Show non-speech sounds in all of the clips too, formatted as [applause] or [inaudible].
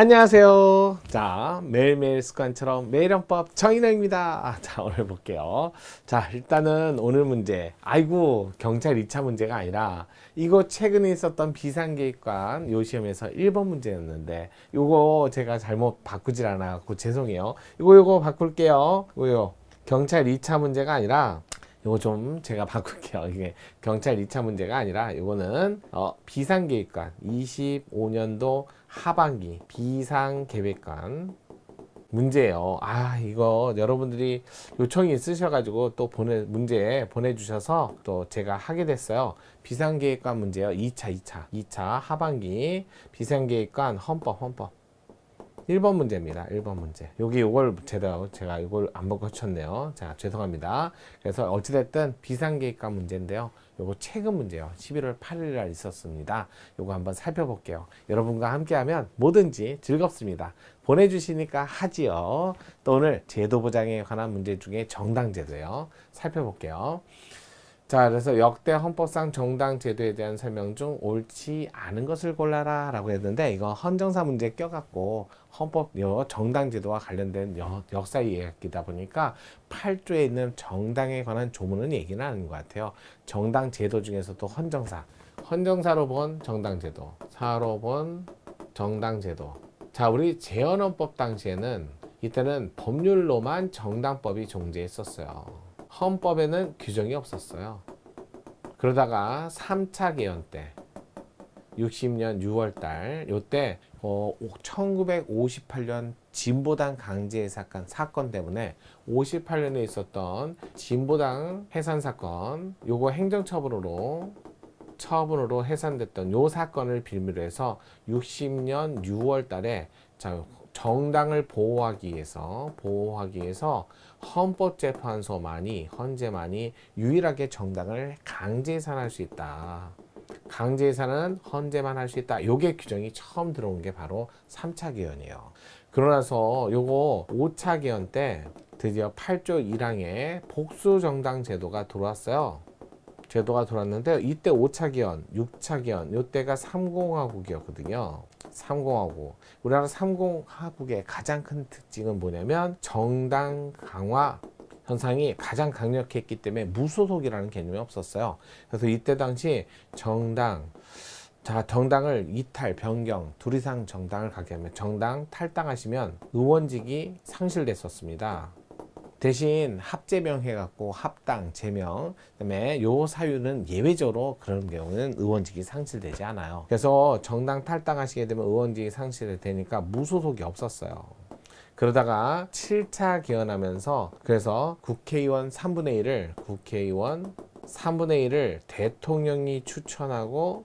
안녕하세요. 자, 매일매일 습관처럼 매일연법 정인호입니다. 아, 자, 오늘 볼게요. 자, 일단은 오늘 문제. 아이고, 경찰 2차 문제가 아니라 이거 최근에 있었던 비상계획관 요 시험에서 1번 문제였는데 요거 제가 잘못 바꾸질 않아갖고 죄송해요. 요거 요거 바꿀게요. 요요. 경찰 2차 문제가 아니라 요거 좀 제가 [laughs] 바꿀게요. 이게 경찰 2차 문제가 아니라 요거는 어, 비상계획관 25년도 하반기 비상계획관 문제예요. 아 이거 여러분들이 요청이 있으셔가지고 또 보내 문제 보내주셔서 또 제가 하게 됐어요. 비상계획관 문제요. 2차 2차 2차 하반기 비상계획관 헌법 헌법 1번 문제입니다. 1번 문제. 여기 요걸 제가 제가 이걸 안 바꿔쳤네요. 자, 죄송합니다. 그래서 어찌됐든 비상계획관 문제인데요. 요거 최근 문제요. 11월 8일 날 있었습니다. 요거 한번 살펴볼게요. 여러분과 함께하면 뭐든지 즐겁습니다. 보내주시니까 하지요. 또 오늘 제도 보장에 관한 문제 중에 정당제도요. 살펴볼게요. 자, 그래서 역대 헌법상 정당 제도에 대한 설명 중 옳지 않은 것을 골라라 라고 했는데 이거 헌정사 문제 껴갖고 헌법 정당 제도와 관련된 여, 역사 이야기다 보니까 8조에 있는 정당에 관한 조문은 얘기는 하는 것 같아요. 정당 제도 중에서도 헌정사, 헌정사로 본 정당 제도, 사로 본 정당 제도. 자, 우리 재헌헌법 당시에는 이때는 법률로만 정당법이 존재했었어요. 헌법에는 규정이 없었어요. 그러다가 3차 개헌 때 60년 6월 달 요때 어, 1958년 진보당 강제 사건 사건 때문에 58년에 있었던 진보당 해산 사건 요거 행정처분으로 처분으로 해산됐던 요 사건을 빌미로 해서 60년 6월 달에 자 정당을 보호하기 위해서 보호하기 위해서 헌법재판소만이 헌재만이 유일하게 정당을 강제 해산할 수 있다. 강제 해산은 헌재만 할 수 있다. 요게 규정이 처음 들어온 게 바로 3차 개헌이에요. 그러나서 요거 5차 개헌 때 드디어 8조 1항에 복수 정당 제도가 들어왔어요. 제도가 들어왔는데 이때 5차 개헌, 6차 개헌, 요때가 3공화국이었거든요. 3공화국. 우리나라 3공화국의 가장 큰 특징은 뭐냐면 정당 강화 현상이 가장 강력했기 때문에 무소속이라는 개념이 없었어요. 그래서 이때 당시 정당 자, 정당을 이탈, 변경, 둘 이상 정당을 가게 하면 정당 탈당하시면 의원직이 상실됐었습니다. 대신 합제명 해갖고 합당, 제명, 그다음에 요 사유는 예외적으로 그런 경우는 의원직이 상실되지 않아요. 그래서 정당 탈당하시게 되면 의원직이 상실이 되니까 무소속이 없었어요. 그러다가 7차 개헌하면서 그래서 국회의원 3분의 1을 국회의원 3분의 1을 대통령이 추천하고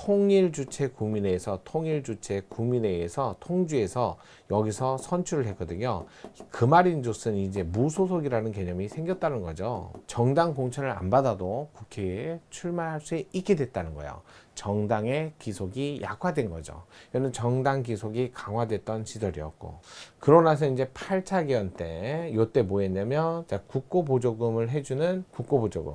통일 주체 국민회에서 통일 주체 국민회에서 통주에서 여기서 선출을 했거든요. 그 말인즉슨 이제 무소속이라는 개념이 생겼다는 거죠. 정당 공천을 안 받아도 국회에 출마할 수 있게 됐다는 거예요. 정당의 기속이 약화된 거죠. 이는 정당 기속이 강화됐던 시절이었고 그러나서 이제 8차 개헌 때 요때 뭐 했냐면 국고 보조금을 해주는 국고 보조금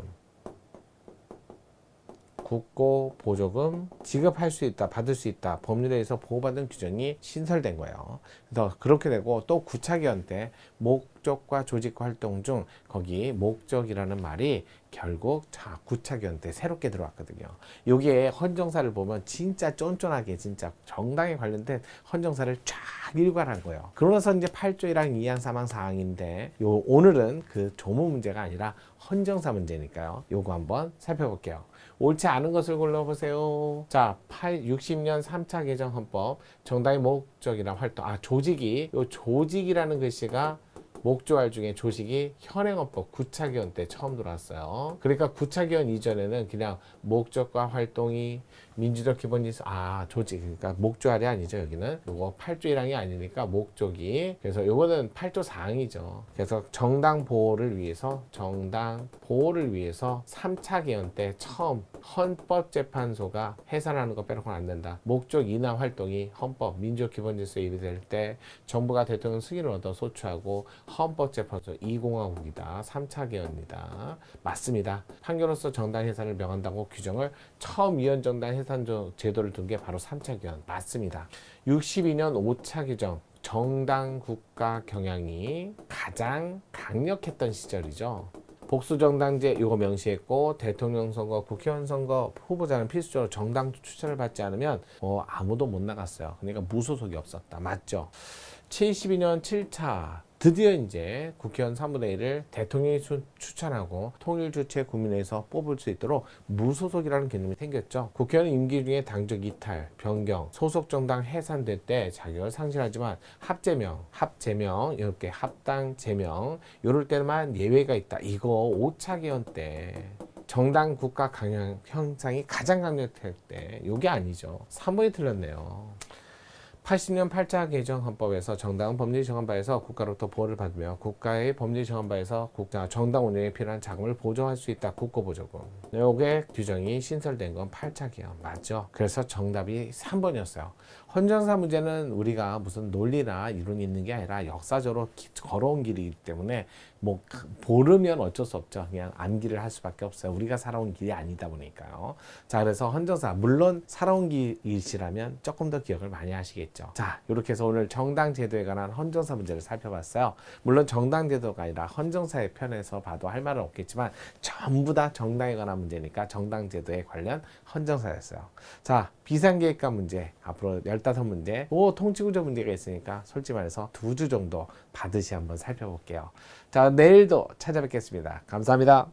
국고 보조금 지급할 수 있다, 받을 수 있다, 법률에 의해서 보호받은 규정이 신설된 거예요. 그래서 그렇게 되고 또 구차기원 때 목 적과 조직 활동 중 거기 목적이라는 말이 결국 자 구차기원 때 새롭게 들어왔거든요. 여기에 헌정사를 보면 진짜 쫀쫀하게 진짜 정당에 관련된 헌정사를 쫙 일관한 거예요. 그러면서 이제 8조 1항 2항 3항 4항인데 요 오늘은 그 조문 문제가 아니라 헌정사 문제니까요. 요거 한번 살펴볼게요. 옳지 않은 것을 골라보세요. 자, 8, 60년 3차 개정 헌법 정당의 목적이란 활동. 아, 조직이 요 조직이라는 글씨가 목조할 중에 조직이 현행헌법 9차 개헌 때 처음 들어왔어요. 그러니까 9차 개헌 이전에는 그냥 목적과 활동이 민주적 기본 질서 아 조직 그러니까 목조할이 아니죠 여기는 요거 8조 1항이 아니니까 목적이 그래서 요거는 8조 4항이죠. 그래서 정당 보호를 위해서 정당 보호를 위해서 3차 개헌 때 처음 헌법재판소가 해산하는 거 빼놓고는 안 된다. 목적 인하 활동이 헌법 민주적 기본 질서에 이르될 때 정부가 대통령 승인을 얻어 소추하고 헌법재판소 2공화국이다. 3차 개헌이다. 맞습니다. 판결로서 정당 해산을 명한다고 규정을 처음 위헌정당 해산 조- 제도를 둔 게 바로 3차 개헌 맞습니다. 62년 5차 규정 정당 국가 경향이 가장 강력했던 시절이죠. 복수정당제 이거 명시했고 대통령 선거, 국회의원 선거 후보자는 필수적으로 정당 추천을 받지 않으면 어, 아무도 못 나갔어요. 그러니까 무소속이 없었다. 맞죠? 72년 7차 드디어 이제 국회의원 3분의 1을 대통령이 수- 추천하고 통일 주체 국민회에서 뽑을 수 있도록 무소속이라는 개념이 생겼죠. 국회의원 임기 중에 당적 이탈, 변경, 소속 정당 해산될 때 자격을 상실하지만 합제명, 합제명 이렇게 합당 제명 이럴 때만 예외가 있다. 이거 5차 개헌 때 정당 국가 강형 형상이 가장 강력할 때 이게 아니죠. 3번이 틀렸네요. 80년 8차 개정 헌법에서 정당은 법률이 정한 바에서 국가로부터 보호를 받으며 국가의 법률이 정한 바에서 국가 정당 운영에 필요한 자금을 보조할 수 있다. 국고보조금. 요게 규정이 신설된 건 8차 개헌 맞죠? 그래서 정답이 3번이었어요. 헌정사 문제는 우리가 무슨 논리나 이론이 있는 게 아니라 역사적으로 기- 걸어온 길이기 때문에 뭐 모르면 어쩔 수 없죠. 그냥 암기를 할 수밖에 없어요. 우리가 살아온 길이 아니다 보니까요. 자, 그래서 헌정사 물론 살아온 길이시라면 조금 더 기억을 많이 하시겠죠. 자, 이렇게 해서 오늘 정당 제도에 관한 헌정사 문제를 살펴봤어요. 물론 정당 제도가 아니라 헌정사의 편에서 봐도 할 말은 없겠지만 전부 다 정당에 관한 문제니까 정당 제도에 관련 헌정사였어요. 자, 비상계획과 문제 앞으로 15문제, 또 통치구조 문제가 있으니까 솔직히 말해서 두 주 정도 받으시 한번 살펴볼게요. 자, 내일도 찾아뵙겠습니다. 감사합니다.